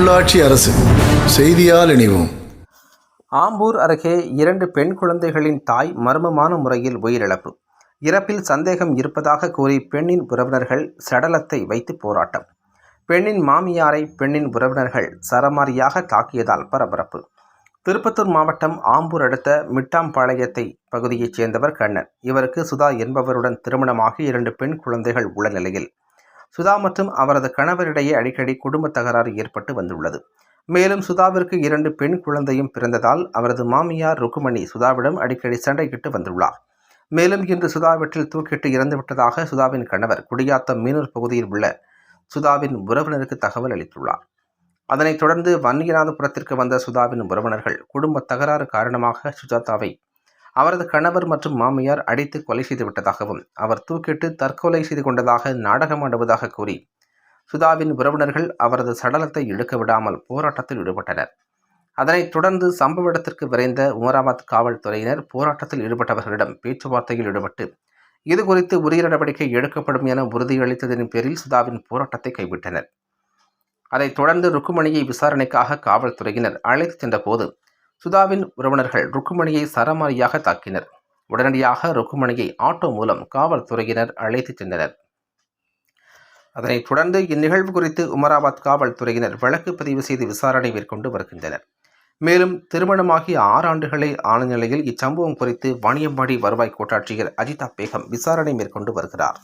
உள்ளாட்சி அரசு செய்தியால் இணைவோம். ஆம்பூர் அருகே இரண்டு பெண் குழந்தைகளின் தாய் மர்மமான முறையில் உயிரிழப்பு. இறப்பில் சந்தேகம் இருப்பதாக கூறி பெண்ணின் உறவினர்கள் சடலத்தை வைத்து போராட்டம். பெண்ணின் மாமியாரை பெண்ணின் உறவினர்கள் சரமாரியாக தாக்கியதால் பரபரப்பு. திருப்பத்தூர் மாவட்டம் ஆம்பூர் அடுத்த மிட்டாம்பாளையத்தை பகுதியைச் சேர்ந்தவர் கண்ணன். இவருக்கு சுதா என்பவருடன் திருமணமாகி இரண்டு பெண் குழந்தைகள் உள்ள நிலையில் சுதா மற்றும் அவரது கணவரிடையே அடிக்கடி குடும்ப தகராறு ஏற்பட்டு வந்துள்ளது. மேலும் சுதாவிற்கு இரண்டு பெண் குழந்தையும் பிறந்ததால் அவரது மாமியார் ருக்குமணி சுதாவிடம் அடிக்கடி சண்டையிட்டு வந்துள்ளார். மேலும் இன்று சுதா வீட்டில் தூக்கிட்டு இறந்துவிட்டதாக சுதாவின் கணவர் குடியாத்தம் மீனூர் பகுதியில் உள்ள சுதாவின் உறவினருக்கு தகவல் அளித்துள்ளார். அதனைத் தொடர்ந்து வன்னியநாதபுரத்திற்கு வந்த சுதாவின் உறவினர்கள் குடும்ப தகராறு காரணமாக சுஜாதாவை அவரது கணவர் மற்றும் மாமியார் அடித்து கொலை செய்துவிட்டதாகவும் அவர் தூக்கிட்டு தற்கொலை செய்து கொண்டதாக நாடகமாடுவதாக கூறி சுதாவின் உறவினர்கள் அவரது சடலத்தை இழுக்க விடாமல் போராட்டத்தில் ஈடுபட்டனர். அதனைத் தொடர்ந்து சம்பவ இடத்திற்கு விரைந்த உமராபாத் காவல்துறையினர் போராட்டத்தில் ஈடுபட்டவர்களிடம் பேச்சுவார்த்தையில் ஈடுபட்டு இது குறித்து உரிய நடவடிக்கை எடுக்கப்படும் என உறுதியளித்ததன் பேரில் சுதாவின் போராட்டத்தை கைவிட்டனர். அதைத் தொடர்ந்து ருக்குமணியை விசாரணைக்காக காவல்துறையினர் அழைத்து சென்றபோது சுதாவின் உறவினர்கள் ருக்குமணியை சரமாரியாக தாக்கினர். உடனடியாக ருக்குமணியை ஆட்டோ மூலம் காவல்துறையினர் அழைத்துச் சென்றனர். அதனைத் தொடர்ந்து இந்நிகழ்வு குறித்து உமராபாத் காவல்துறையினர் வழக்கு பதிவு செய்து விசாரணை மேற்கொண்டு வருகின்றனர். மேலும் திருமணமாகி ஆறு ஆண்டுகளே ஆன நிலையில் இச்சம்பவம் குறித்து வாணியம்பாடி வருவாய் கோட்டாட்சியர் அஜிதா பேகம் விசாரணை மேற்கொண்டு வருகிறார்.